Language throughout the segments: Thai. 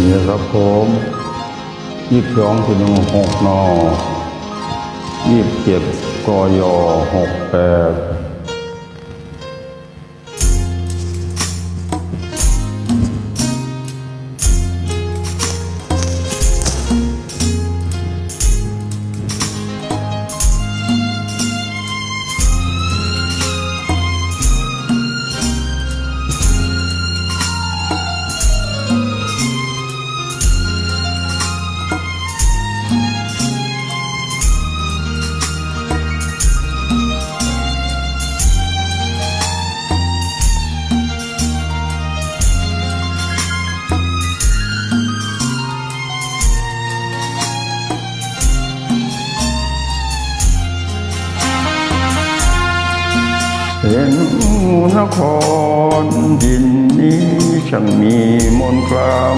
นี่ครับผมยี่สิบสองถึงหกนอยี่สิบเจ็ดกยหกแปด เห็นนครดินนี้ช่างมีมนต์คลัง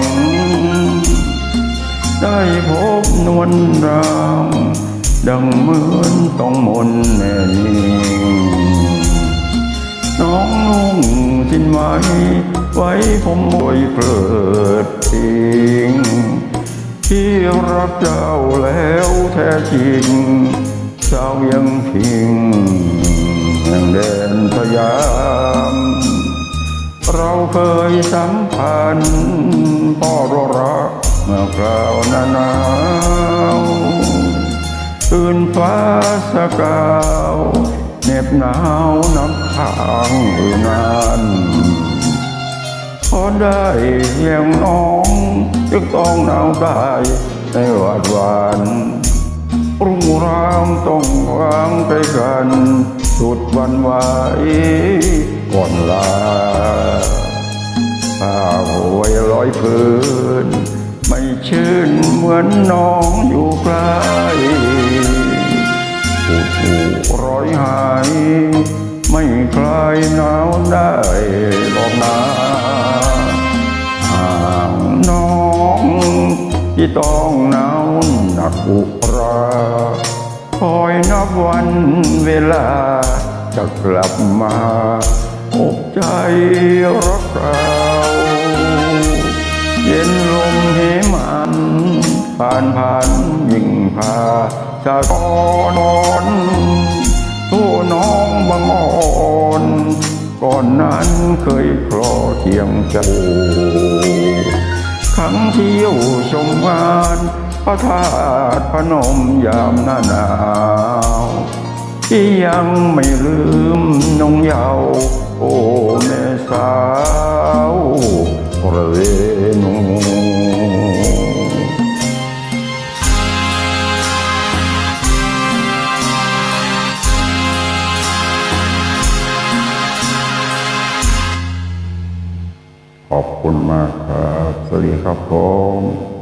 ได้พบนวลรางดังเหมือนต้องมนต์แม่นิ่งน้องนุ่งสิ้นไหมไว้ผมบวยเพลิดจริงที่รักเจ้าแล้วแท้จริงสายังพิง แห่งแดนสยาม เราเคยสัมพันธ์พ่อรรักเมื่อคราวหนาหนาวคืนฟ้าสกาวเหน็บหนาวน้ำค้างอยู่นานพอได้เพียงน้องจึงต้องหนาวได้ในวาดวานรุ่งรามต้องวางไปกัน สุดวันไหวก่อนลาผ้าหวยลอยพื้น ไม่ชื่นเหมือนน้องอยู่ใกล้ผูดผูร้อยหาย ไม่คลายหนาวได้หรอกนาห่างน้องที่ต้องหนาวหนักอุราคอยนับวันเวลา จะกลับมาอกใจรักเราเย็นลมเหมันผ่านผ่านยิ่งพาจะกอนอนตัวน้องบางอ่อน ก่อนนั้นเคยคลอเทียงจ้าครั้งเที่ยวชมงานพระธาตุพนมยามหน้าหนาว ที่ยังไม่ลืมนงเยาวโอ้แม่สาวประเวณูขอบคุณมากครับ สวัสดีครับผม